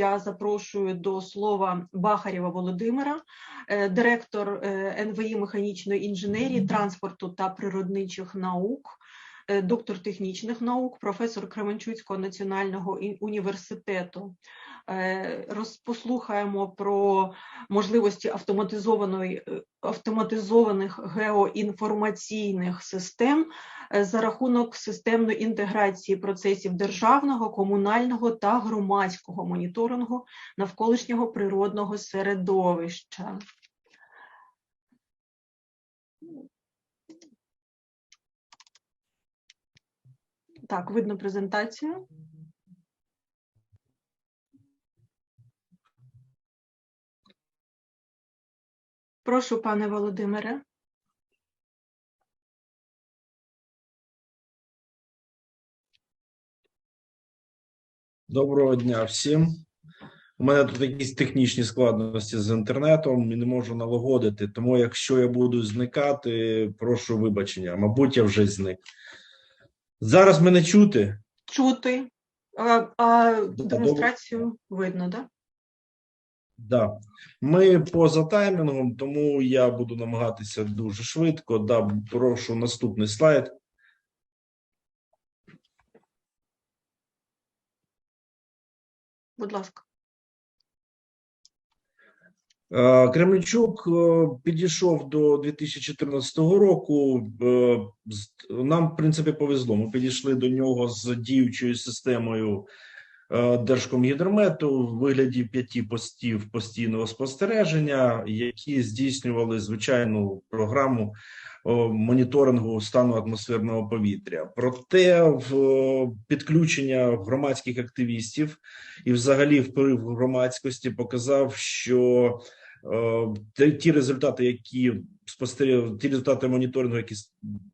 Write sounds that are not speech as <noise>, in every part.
Я запрошую до слова Бахарєва Володимира, е, директор е, НВІ механічної інженерії, транспорту та природничих наук, доктор технічних наук, професор Кременчуцького національного університету. Е, роз- Послухаємо про можливості автоматизованої е, автоматизованих геоінформаційних систем е, за рахунок системної інтеграції процесів державного, комунального та громадського моніторингу навколишнього природного середовища. Так, видно презентацію. Прошу, пане Володимире. Доброго дня всім. У мене тут якісь технічні складності з інтернетом і не можу налагодити. Тому, якщо я буду зникати, прошу вибачення. Мабуть, я вже зник. Зараз мене чути. Чути, а, а демонстрацію видно, так? Да. Ми поза таймінгом, тому я буду намагатися дуже швидко. Да, прошу наступний слайд. Будь ласка. Е, Кремльчук е, підійшов до 2014 року. е, Нам, в принципі, повезло. Ми підійшли до нього з діючою системою Держкомгідромету в вигляді п'яти постів постійного спостереження, які здійснювали звичайну програму моніторингу стану атмосферного повітря. Проте в підключення громадських активістів і, взагалі, вплив громадськості показав, що ті результати, які спостерігали, ті результати моніторингу, які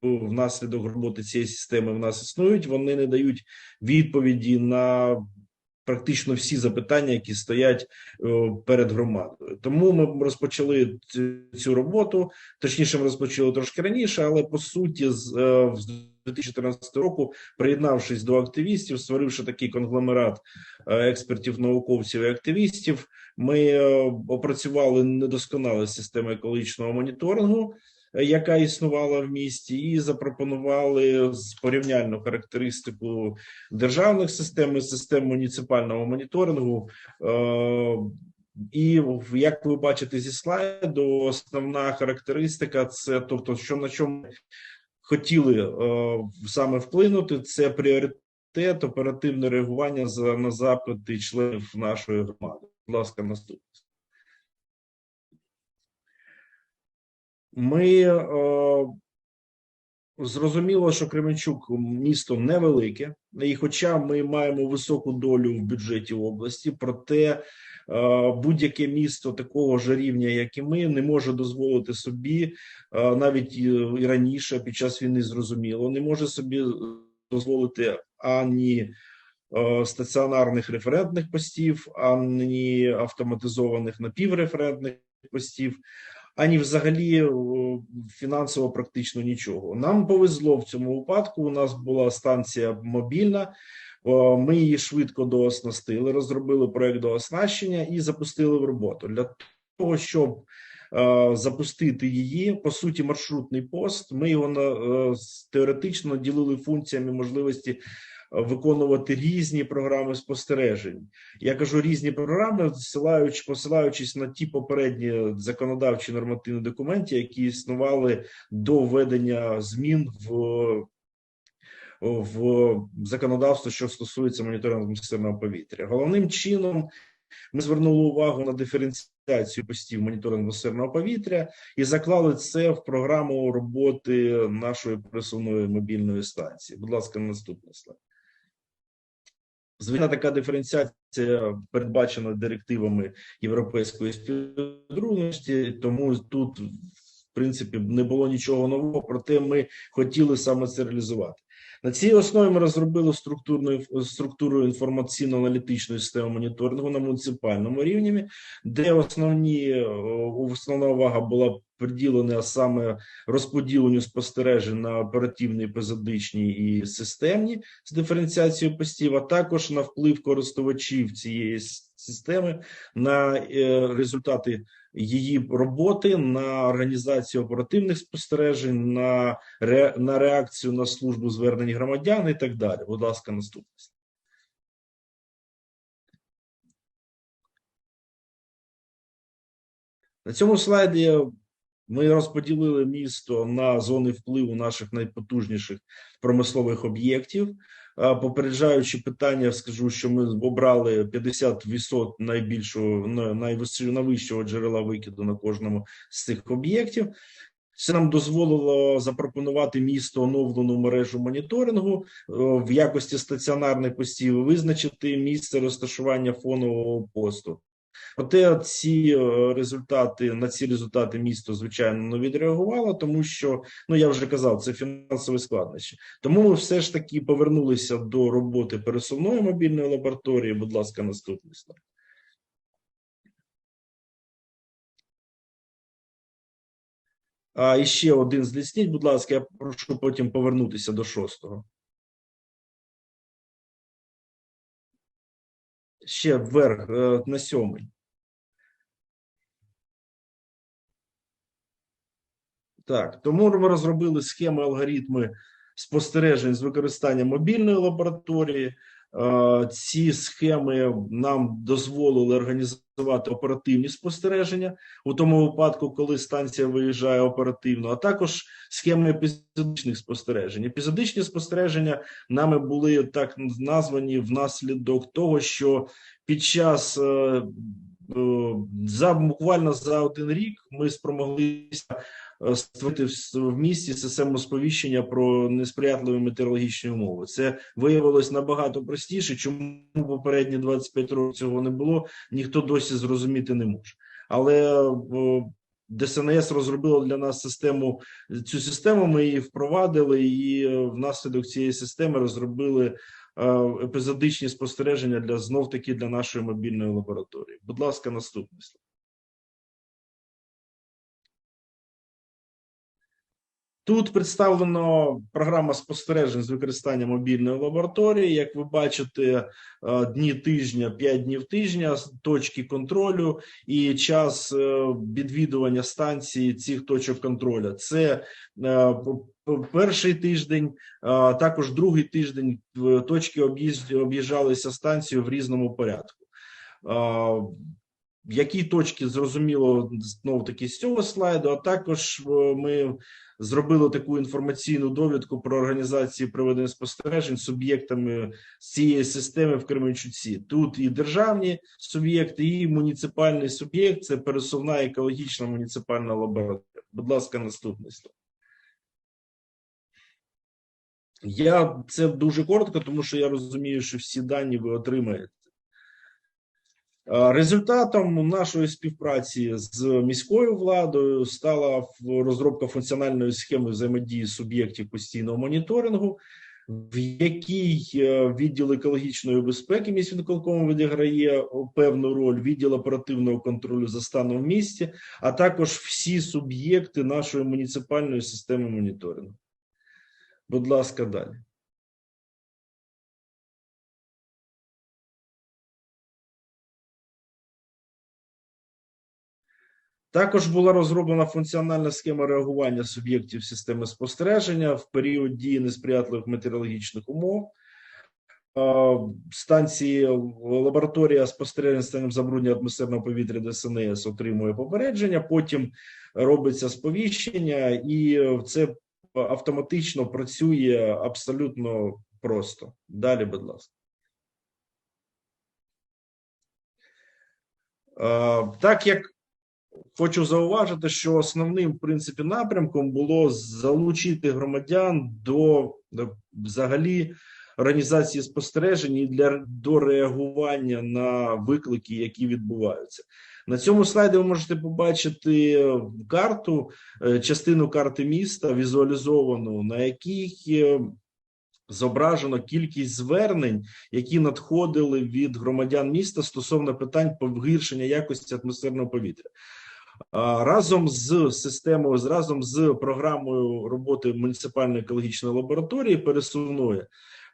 внаслідок роботи цієї системи в нас існують, вони не дають відповіді на практично всі запитання, які стоять е, перед громадою. Тому ми розпочали цю- роботу. Точніше, ми розпочали трошки раніше, але по суті, з е, з 2014 року, приєднавшись до активістів, створивши такий конгломерат е, експертів, науковців і активістів. Ми е, опрацювали недосконалу систему екологічного моніторингу, е, яка існувала в місті, і запропонували порівняльну характеристику державних систем і систем муніципального моніторингу. Е, І як ви бачите зі слайду, основна характеристика це тобто, що на чому хотіли е, саме вплинути, це пріоритет, оперативне реагування за на запити членів нашої громади. Будь ласка, наступне. Ми е, зрозуміло, що Кременчук місто невелике, і хоча ми маємо високу долю в бюджеті області, проте е, будь-яке місто такого ж рівня, як і ми, не може дозволити собі е, навіть і раніше під час війни зрозуміло, не може собі дозволити ані стаціонарних референтних постів, ані автоматизованих напівреферентних постів, ані взагалі е, фінансово практично нічого. Нам повезло в цьому випадку. У нас була станція мобільна. Ми її швидко дооснастили, розробили проект дооснащення і запустили в роботу для того, щоб е, запустити її. По суті, маршрутний пост. Ми його е, теоретично ділили функціями можливості виконувати різні програми спостережень. Я кажу різні програми, посилаючи, посилаючись на ті попередні законодавчі нормативні документи, які існували до введення змін в. В законодавство, що стосується моніторингу атмосферного повітря, головним чином ми звернули увагу на диференціацію постів моніторингу атмосферного повітря і заклали це в програму роботи нашої пересувної мобільної станції. Будь ласка, наступний слайд. Звичайно, така диференціація передбачена директивами Європейської співдружності, тому тут, в принципі, не було нічого нового, проте ми хотіли саме це реалізувати. На цій основі ми розробили структурну структуру інформаційно-аналітичної системи моніторингу на муніципальному рівні, де основні основна увага була приділене саме розподіленню спостережень на оперативні, епізодичні і системні з диференціацією постів, а також на вплив користувачів цієї системи на е, результати її роботи, на організацію оперативних спостережень, на, ре, на реакцію на службу звернень громадян і так далі. Будь ласка, наступний. слайд. На цьому слайді ми розподілили місто на зони впливу наших найпотужніших промислових об'єктів. Попереджаючи питання, скажу, що ми обрали 50 висот найбільшого на- найвищого джерела викиду на кожному з цих об'єктів. Це нам дозволило запропонувати місто оновлену мережу моніторингу в якості стаціонарних постів, визначити місце розташування фонового посту. Проте ці е, результати на ці результати місто звичайно не відреагувало, тому що ну я вже казав, це фінансові складнощі. Тому ми все ж таки повернулися до роботи пересувної мобільної лабораторії. Будь ласка, наступний слайд. А ще один злісніть, будь ласка, я прошу потім повернутися до шостого. Ще вверх е, на сьомий. Так, тому ми розробили схеми, алгоритми спостережень з використанням мобільної лабораторії. Е, Ці схеми нам дозволили організувати оперативні спостереження у тому випадку, коли станція виїжджає оперативно, а також схеми епізодичних спостережень. Епізодичні спостереження нами були так названі внаслідок того, що під час е, е, за буквально за один рік ми спромоглися створити в місті систему сповіщення про несприятливі метеорологічні умови. Це виявилось набагато простіше. Чому попередні 25 років цього не було, ніхто досі зрозуміти не може. Але е, ДСНС розробило для нас систему. Цю систему ми її впровадили, і е, внаслідок цієї системи розробили е, епізодичні спостереження для знов таки для нашої мобільної лабораторії. Будь ласка, наступний слайд. Тут представлено програма спостережень з використанням мобільної лабораторії. Як ви бачите, е, дні тижня, 5 днів тижня, точки контролю і час е, відвідування станції цих точок контролю. Це е, перший тиждень, також другий тиждень точки об'їжджалися станцію в різному порядку. Які точки зрозуміло знову таки з цього слайду, а також е, ми зробили таку інформаційну довідку про організації проведення спостережень суб'єктами цієї системи в Кременчуці. Тут і державні суб'єкти, і муніципальний суб'єкт це пересувна екологічна муніципальна лабораторія. Будь ласка, наступний слайд. Я це дуже коротко, тому що я розумію, що всі дані ви отримаєте. Е, Результатом нашої співпраці з міською владою стала розробка функціональної схеми взаємодії суб'єктів постійного моніторингу, в якій е, відділ екологічної безпеки міськвиконкому відіграє певну роль, відділ оперативного контролю за станом в місті, а також всі суб'єкти нашої муніципальної системи моніторингу. Будь ласка, далі. Також була розроблена функціональна схема реагування суб'єктів системи спостереження в період дії несприятливих метеорологічних умов. Е, Станції лабораторія спостережень з станом забруднення атмосферного повітря ДСНС отримує попередження. Потім робиться сповіщення, і це автоматично працює абсолютно просто. Далі, будь ласка. Е, Так як хочу зауважити, що основним в принципі напрямком було залучити громадян до, до взагалі організації спостережень і для до реагування на виклики, які відбуваються. На цьому слайді ви можете побачити карту, е, частину карти міста, візуалізовану, на якій е, зображено кількість звернень, які надходили від громадян міста стосовно питань погіршення якості атмосферного повітря. Разом з системою, разом з програмою роботи муніципальної екологічної лабораторії пересувної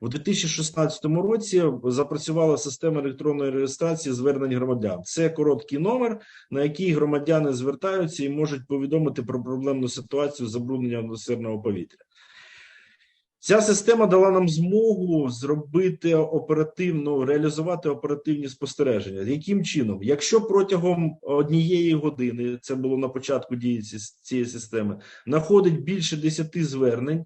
у 2016 році запрацювала система електронної реєстрації звернень громадян. Це короткий номер, на який громадяни звертаються і можуть повідомити про проблемну ситуацію з забрудненням атмосферного повітря. Ця система дала нам змогу зробити оперативну, реалізувати оперативні спостереження. Яким чином? Якщо протягом однієї години, це було на початку дії цієї системи, знаходить більше 10 звернень,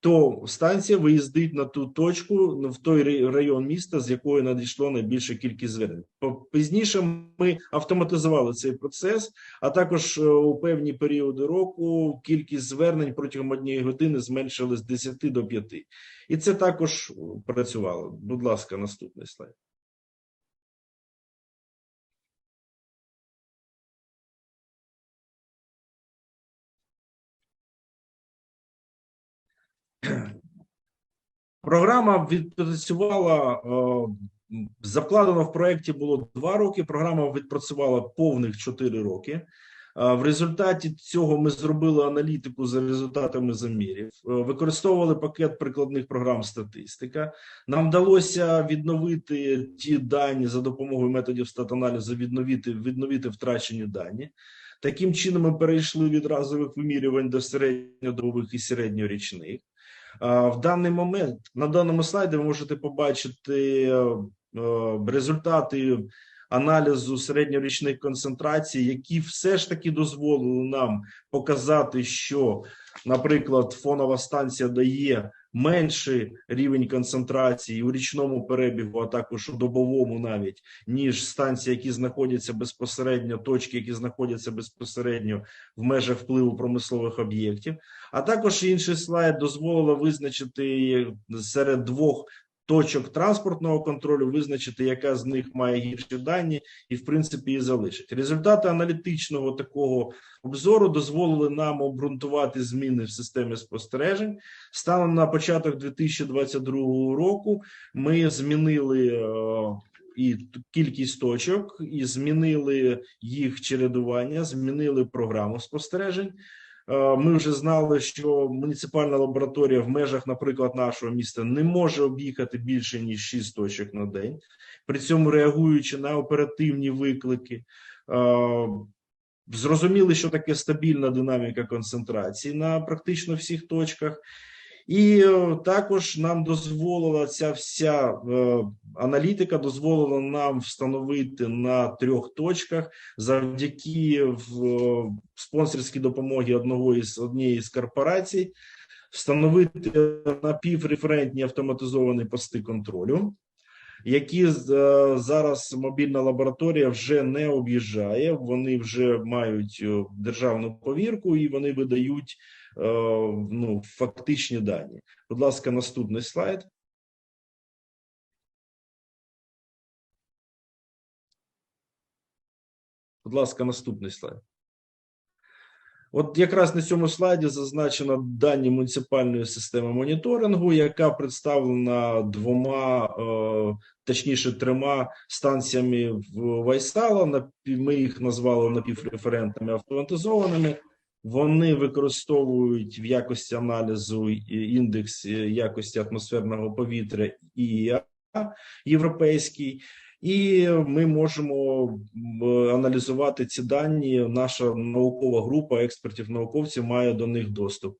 то станція виїздить на ту точку, ну, в той район міста, з якої надійшло найбільша кількість звернень. Пізніше ми автоматизували цей процес, а також е, у певні періоди року кількість звернень протягом однієї години зменшили з 10 до 5. І це також е, працювало. Будь ласка, наступний слайд. Програма відпрацювала е, закладено в проєкті було два роки. Програма відпрацювала повних чотири роки. Е, В результаті цього ми зробили аналітику за результатами замірів, е, використовували пакет прикладних програм статистика. Нам вдалося відновити ті дані за допомогою методів статаналізу, відновити, відновити втрачені дані. Таким чином, ми перейшли від разових вимірювань до середньодобових і середньорічних. А, В даний момент на даному слайді ви можете побачити е, е, результати аналізу середньорічних концентрацій, які все ж таки дозволили нам показати, що, наприклад, фонова станція дає менший рівень концентрації у річному перебігу, а також у добовому навіть, ніж станції, які знаходяться безпосередньо, точки, які знаходяться безпосередньо в межах впливу промислових об'єктів. А також інший слайд дозволило визначити серед двох точок транспортного контролю, визначити, яка з них має гірші дані, і в принципі і залишить. Результати аналітичного такого обзору дозволили нам обґрунтувати зміни в системі спостережень. Станом на початок 2022 року ми змінили. е, І кількість точок, і змінили їх чередування, змінили програму спостережень. Е, Ми вже знали, що муніципальна лабораторія в межах, наприклад, нашого міста не може об'їхати більше ніж 6 точок на день, при цьому реагуючи на оперативні виклики. Е, Зрозуміли, що таке стабільна динаміка концентрації на практично всіх точках. І е, також нам дозволила ця вся е, аналітика дозволила нам встановити на трьох точках завдяки спонсорській допомогі одного із однієї з корпорацій встановити напівреферентні автоматизовані пости контролю, які е, зараз мобільна лабораторія вже не об'їжджає. Вони вже мають державну повірку і вони видають ну, фактичні дані. Будь ласка, наступний слайд. Будь ласка, наступний слайд. От якраз на цьому слайді зазначено дані муніципальної системи моніторингу, яка представлена двома, е, точніше, трьома станціями в Вайсала. Ми їх назвали напівреферентними автоматизованими. Вони використовують в якості аналізу індекс е, якості атмосферного повітря і європейський. І ми можемо аналізувати ці дані. Наша наукова група експертів науковців має до них доступ.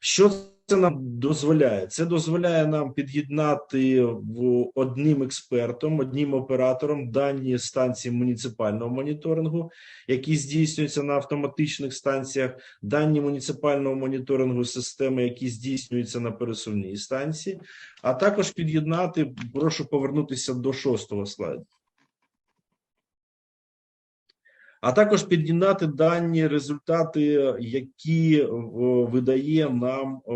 Що це нам дозволяє? Це дозволяє нам під'єднати в одним експертом, одним оператором дані станції муніципального моніторингу, які здійснюються на автоматичних станціях, дані муніципального моніторингу системи, які здійснюються на пересувній станції, а також під'єднати. Прошу повернутися до шостого слайду. А також під'єднати дані результати, які е, видає нам е,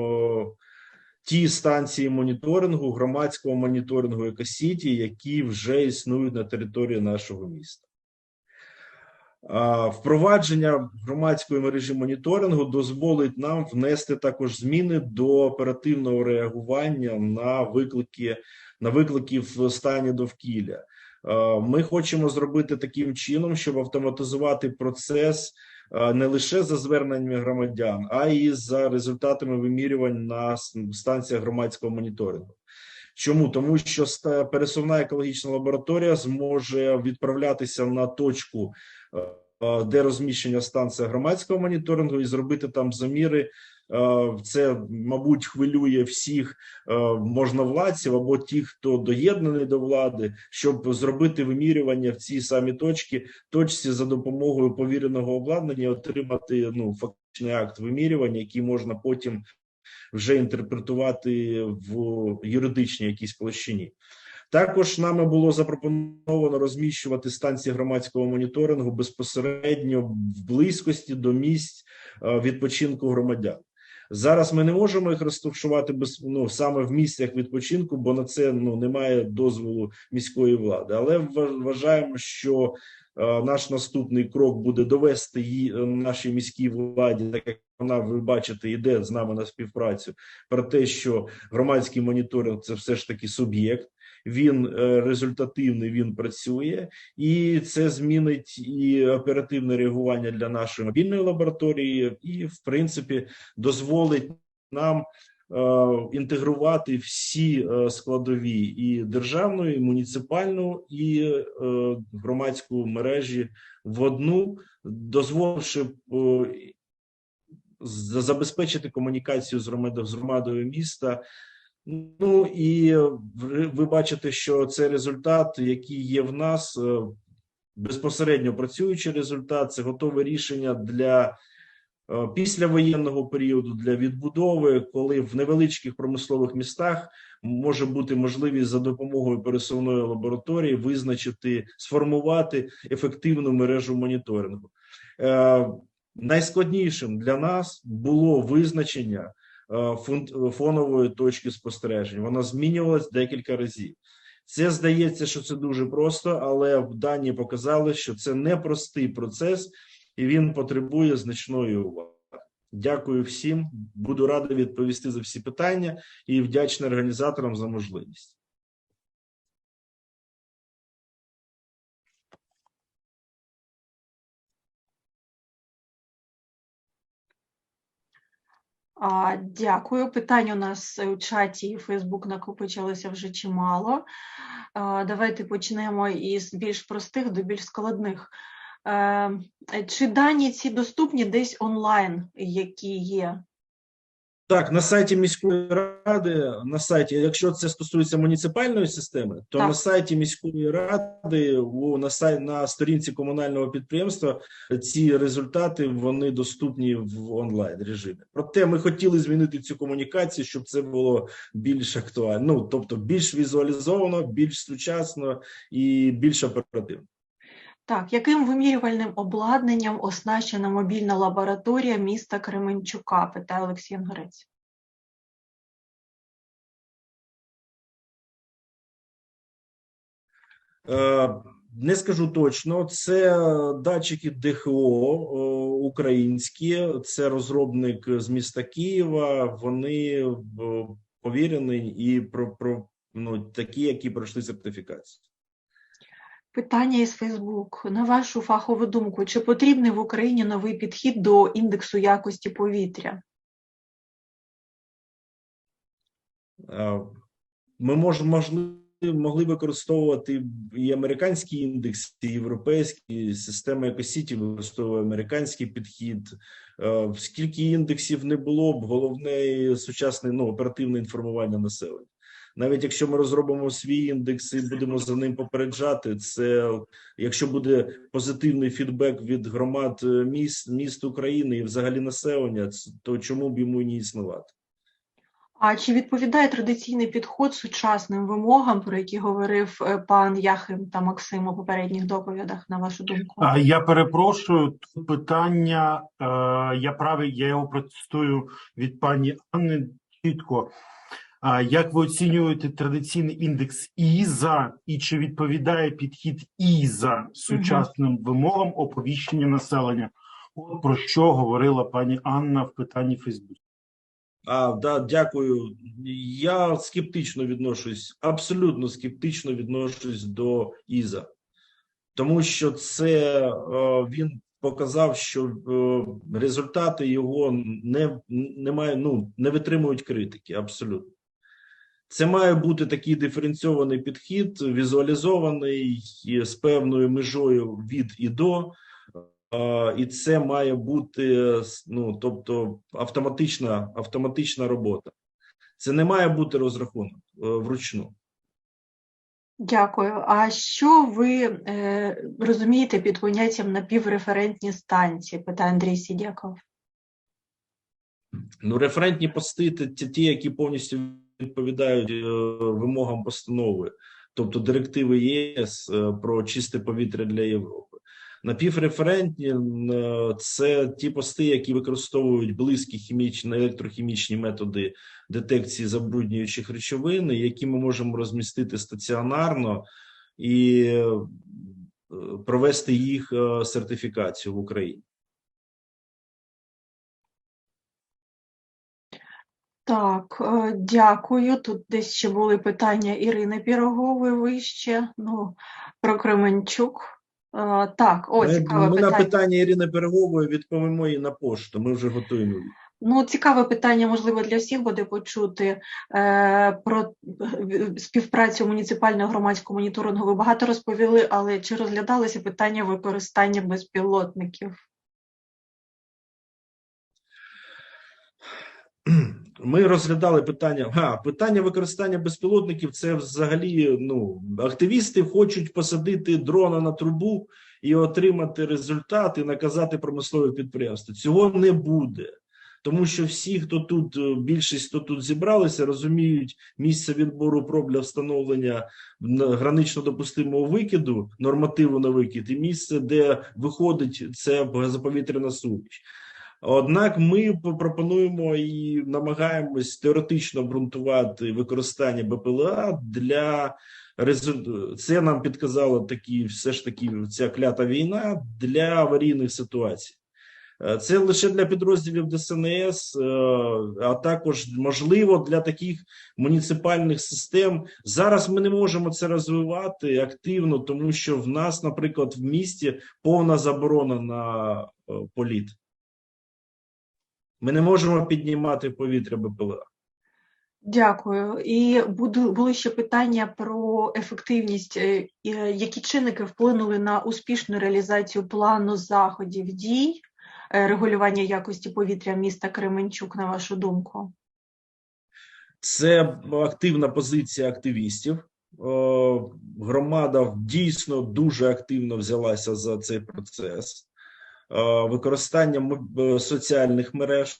ті станції моніторингу, громадського моніторингу екосіті, які вже існують на території нашого міста. Впровадження громадської мережі моніторингу дозволить нам внести також зміни до оперативного реагування на виклики на виклики в стані довкілля. Е, Ми хочемо зробити таким чином, щоб автоматизувати процес е, не лише за зверненнями громадян, а й за результатами вимірювань на станціях громадського моніторингу. Чому? Тому що пересувна екологічна лабораторія зможе відправлятися на точку, е, де розміщення станція громадського моніторингу, і зробити там заміри. Е, Це, мабуть, хвилює всіх е, можновладців або тих, хто доєднаний до влади, щоб зробити вимірювання в цій самій точці, точці за допомогою повіреного обладнання, отримати ну фактичний акт вимірювання, який можна потім вже інтерпретувати в юридичній якійсь площині. Також нами було запропоновано розміщувати станції громадського моніторингу безпосередньо в близькості до місць е, відпочинку громадян. Зараз ми не можемо їх розташувати без ну саме в місцях відпочинку, бо на це ну немає дозволу міської влади. Але вважаємо, що е, наш наступний крок буде довести її е, нашій міській владі, так як вона ви бачите, йде з нами на співпрацю про те, що громадський моніторинг це все ж таки суб'єкт. Він е, результативний, він працює, і це змінить і оперативне реагування для нашої мобільної лабораторії, і в принципі дозволить нам е, інтегрувати всі е, складові і державну, і муніципальну, і громадську мережі в одну, дозволивши забезпечити комунікацію з громадою міста. Ну і ви ви бачите, що це результат, який є в нас е, безпосередньо працюючий результат, це готове рішення для е, післявоєнного періоду для відбудови, коли в невеличких промислових містах може бути можливість за допомогою пересувної лабораторії визначити, сформувати ефективну мережу моніторингу. Е, Найскладнішим для нас було визначення е, фонової точки спостережень. Вона змінювалась декілька разів. Це здається, що це дуже просто, але дані показали, що це непростий процес, і він потребує значної уваги. Дякую всім. Буду радий відповісти за всі питання і вдячний організаторам за можливість. А, дякую. Питань у нас у чаті і Фейсбук накопичилося вже чимало. А, давайте почнемо із більш простих до більш складних. Е, чи дані ці доступні десь онлайн, які є? Так, на сайті міської ради, на сайті, якщо це стосується муніципальної системи, то Так. на сайті міської ради, у на сай, на сторінці комунального підприємства ці результати вони доступні в онлайн режимі. Проте ми хотіли змінити цю комунікацію, щоб це було більш актуально. Ну тобто більш візуалізовано, більш сучасно і більш оперативно. Так, яким вимірювальним обладнанням оснащена мобільна лабораторія міста Кременчука? питає Олексій Янгорець. Е, Не скажу точно, це датчики ДХО е, українські, це розробник з міста Києва. Вони е, повірені і про, про ну, такі, які пройшли сертифікацію. Питання із Фейсбук. На вашу фахову думку, чи потрібний в Україні новий підхід до індексу якості повітря? Е, Ми можемо могли використовувати і американські індекси, і європейські система екосіті використовує американський підхід. Е, Скільки індексів не було б, головне сучасне ну, оперативне інформування населення. Навіть якщо ми розробимо свій індекс і будемо за ним попереджати, це якщо буде позитивний фідбек від громад е, міст, міст України і взагалі населення, то чому б йому і не існувати? А чи відповідає традиційний підход сучасним вимогам, про які говорив е, пан Яхим та Максим у попередніх доповідах, на вашу думку? А, Я перепрошую, тут питання, е, я правий, я його протестую від пані Анни чітко. А, Як ви оцінюєте традиційний індекс ІЗА і чи відповідає підхід ІЗА сучасним вимогам оповіщення населення? От про що говорила пані Анна в питанні Фейсбук. А, да, дякую. Я скептично відношусь, абсолютно скептично відношусь до Іза, тому що це е, він показав, що е, результати його не, не, має, ну, не витримують критики. Абсолютно. Це має бути такий диференційований підхід, візуалізований з певною межою від і до. І це має бути ну, тобто автоматична, автоматична робота. Це не має бути розрахунок е, вручну. Дякую. А що ви е, розумієте під поняттям напівреферентні станції? питає Андрій Сідяков. Ну, референтні пости це ті, які повністю відповідають е, вимогам постанови, тобто директиви ЄС е, про чисте повітря для Європи. Напівреферентні е, це ті пости, які використовують близькі хімічні електрохімічні методи детекції забруднюючих речовин, які ми можемо розмістити стаціонарно і провести їх сертифікацію в Україні. Так, е, дякую. Тут десь ще були питання Ірини Пірогової вище. Ну, про Кременчук. Е, Так, о, Ми, цікаве ми на питання. питання Ірини Берегової відповімо її на пошту. Ми вже готуємо. Ну, цікаве питання, можливо, для всіх буде почути е, про е, співпрацю муніципального громадського моніторингу. Ви багато розповіли, але чи розглядалося питання використання безпілотників? <clears throat> <clears throat> Ми розглядали питання. А, питання використання безпілотників. Це взагалі ну активісти хочуть посадити дрона на трубу і отримати результат і наказати промислове підприємство. Цього не буде. Тому що всі, хто тут, е, більшість, хто тут зібралися, розуміють місце відбору проб для встановлення гранично допустимого викиду, нормативу на викид, і місце, де виходить це газоповітряна суміш. Однак ми пропонуємо і намагаємось теоретично обґрунтувати використання БПЛА для Це нам підказала такі, все ж таки, ця клята війна для аварійних ситуацій. Е, Це лише для підрозділів ДСНС, е, а також можливо для таких муніципальних систем. Зараз ми не можемо це розвивати активно, тому що в нас, наприклад, в місті повна заборона на е, політ. Ми не можемо піднімати повітря БПЛА. Дякую. І було ще питання про ефективність. е, е, Які чинники вплинули на успішну реалізацію плану заходів дій е, регулювання якості повітря міста Кременчук, на вашу думку? Це активна позиція активістів. Громада дійсно дуже активно взялася за цей процес. Е, Використання м- е, соціальних мереж, е,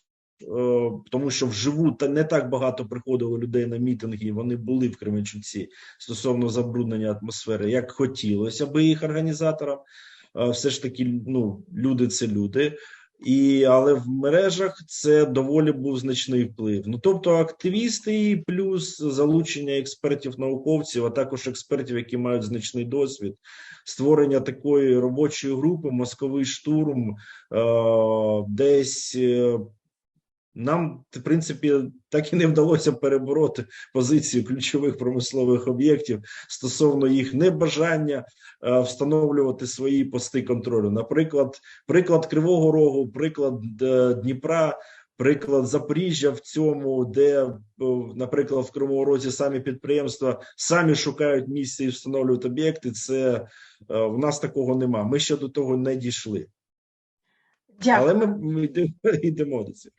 тому що вживу та не так багато приходило людей на мітинги. Вони були в Кременчуці стосовно забруднення атмосфери, як хотілося би їх організаторам. Все ж таки, ну люди це люди. І але в мережах це доволі був значний вплив. Ну тобто, активісти, плюс залучення експертів, науковців, а також експертів, які мають значний досвід, створення такої робочої групи, московий штурм, е, десь е, нам, в принципі, так і не вдалося перебороти позицію ключових промислових об'єктів стосовно їх небажання е, встановлювати свої пости контролю. Наприклад, приклад Кривого Рогу, приклад е, Дніпра. Приклад Запоріжжя в цьому, де, е, наприклад, в Кривому Розі самі підприємства самі шукають місце і встановлюють об'єкти. Це в нас такого нема. Ми ще до того не дійшли, Дякую. але ми йдемо, <laughs> йдемо до цього.